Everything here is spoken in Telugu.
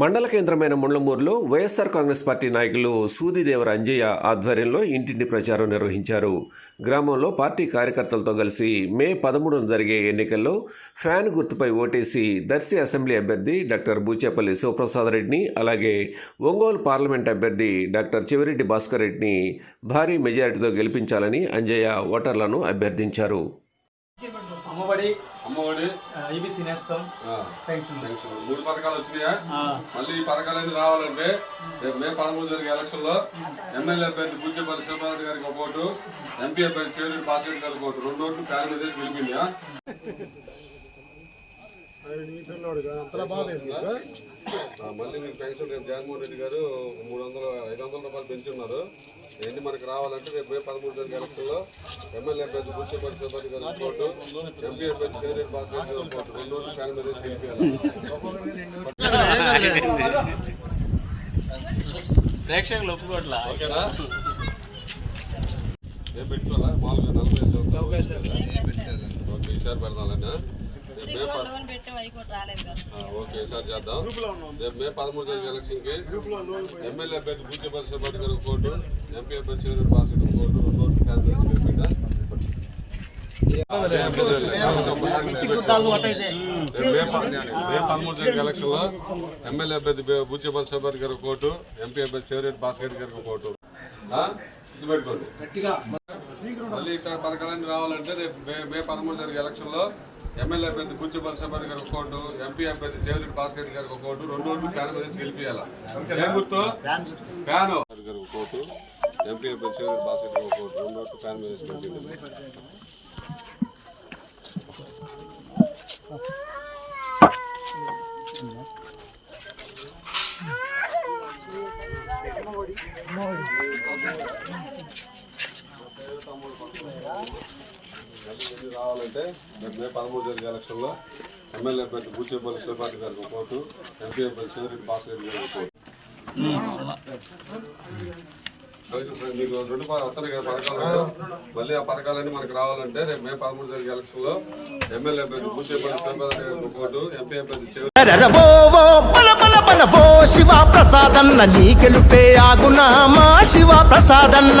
మండల కేంద్రమైన ముండ్లమూరులో వైఎస్ఆర్ కాంగ్రెస్ పార్టీ నాయకులు సూదిదేవర అంజయ్య ఆధ్వర్యంలో ఇంటింటి ప్రచారం నిర్వహించారు. గ్రామంలో పార్టీ కార్యకర్తలతో కలిసి మే పదమూడున జరిగే ఎన్నికల్లో ఫ్యాన్ గుర్తుపై ఓటేసి దర్శి అసెంబ్లీ అభ్యర్థి డాక్టర్ బూచేపల్లి శివప్రసాద్ రెడ్డిని అలాగే ఒంగోలు పార్లమెంట్ అభ్యర్థి డాక్టర్ చెవిరెడ్డి భాస్కర్ రెడ్డిని భారీ మెజారిటీతో గెలిపించాలని అంజయ్య ఓటర్లను అభ్యర్థించారు. అమ్మఒడి. ఈబీసీ నేస్తం. ఆ, పెన్షన్ పెన్షన్. మూడు పథకాలు వచ్చినాయా? ఆ, మళ్ళీ ఈ పథకాలన్నీ రావాలంటే రేపు మే పదమూడు జరిగే ఎలక్షన్లో ఎమ్మెల్యే అభ్యర్థి పూజ్యపల్లి శివరాజు గారికి ఒక ఓటు ఎంపీ అభ్యర్థి చేరుడు పాసిరెడ్డి గారికి ఒక ఓటు. రెండు ఓట్లు ఫ్యామిలీ చేసి గెలిపిందా ఆ, మళ్ళీ మీకు పెన్షన్ రేపు జగన్మోహన్ రెడ్డి గారు మూడు వందల ఐదు వందల రూపాయలు పెంచున్నారు ఎన్ని మనకి రావాలంటే రేపు మే పదమూడు జరిగే ఎలక్షన్లో ఎమ్మెల్యే అభ్యర్థి శివరాజు గారికి ఒక ఓటు ఎంపీ అభ్యర్థి పాసిరెడ్డి గారికి ఒక ఓటు రెండు ఫ్యామిలీ చేసి గెలిపించాలి ప్రేక్షకులు ఒప్పుకోట్లా? ఓకేనా? రేపు పెట్టుకోవాలా? మామూలుగా నలభై. ఓకే ఈసారి లోన్ పెట్టాం అవి కూడా రాలేదు కదా. ఆ, ఓకే ఈసారి చేద్దాం. రేపు మే పదమూడు జరిగే ఎలక్షన్కి ఎమ్మెల్యే అభ్యర్థి సుబ్బారెడ్డి గారు ఒక ఓటు ఎంపీ అభ్యర్థి చంద్రుడు బాస్కెట్ ఒక ఓటు రెండు ఓట్లు క్యాన్సిల్ చేసి మే ప- మే పదమూడు జరిగే ఎలక్షన్లో ఎమ్మెల్యే అభ్యర్థి బుజ్జిపల్లి సుబ్బారెడ్డి గారు ఒక ఓటు ఎంపీ అభ్యర్థి చెవిరెడ్డి బాస్కెట్ గారికి ఒక ఓటు ఆ? ఇది పెట్టుకోండి. మళ్ళీ ఇక్కడ పథకాలన్నీ రావాలంటే రేపు మే- పదమూడు జరిగే ఎలక్షన్లో ఎమ్మెల్యే అభ్యర్థి బుచ్చిపల్లి సభ్యుడి గారు ఒక ఓటు ఎంపీ అభ్యర్థి జయలలిత భాస్కర్ గారికి ఒక ఓటు రెండు ఓట్లు ఫ్యాన్ మీద గెలిపియాల ఏం గుర్తు? ఫ్యాన్. గారు ఒక ఓటు ఎంపీ అభ్యర్థి భాస్కర్ గారు ఒక ఓటు రెండు ఓట్లు ఫ్యాన్ మీద రావాలంటే రేపు మే పదమూడు జరిగే ఎలక్షన్లో ఎమ్మెల్యే అభ్యర్థి బూచేపల్లి శివపాటి గారికి ఒక ఓటు ఎంపీ అభ్యర్థి చంద్రెడ్డి భాస్కర్ రెడ్డి గారికి ఒక ఓటు మీకు రెండు వస్తున్నాయి కదా పథకాలు. మళ్ళీ ఆ పథకాలన్నీ మనకు రావాలంటే రేపు మే పదమూడు జరిగే ఎలక్షన్లో ఎమ్మెల్యే అభ్యర్థి బూచేపల్లి శివపాటి గారికి ఒక ఓటు ఎంపీ అభ్యర్థి ఓ శివ ప్రసాదన్న నీ గెలుపే ఆగునా మా శివ ప్రసాదన్న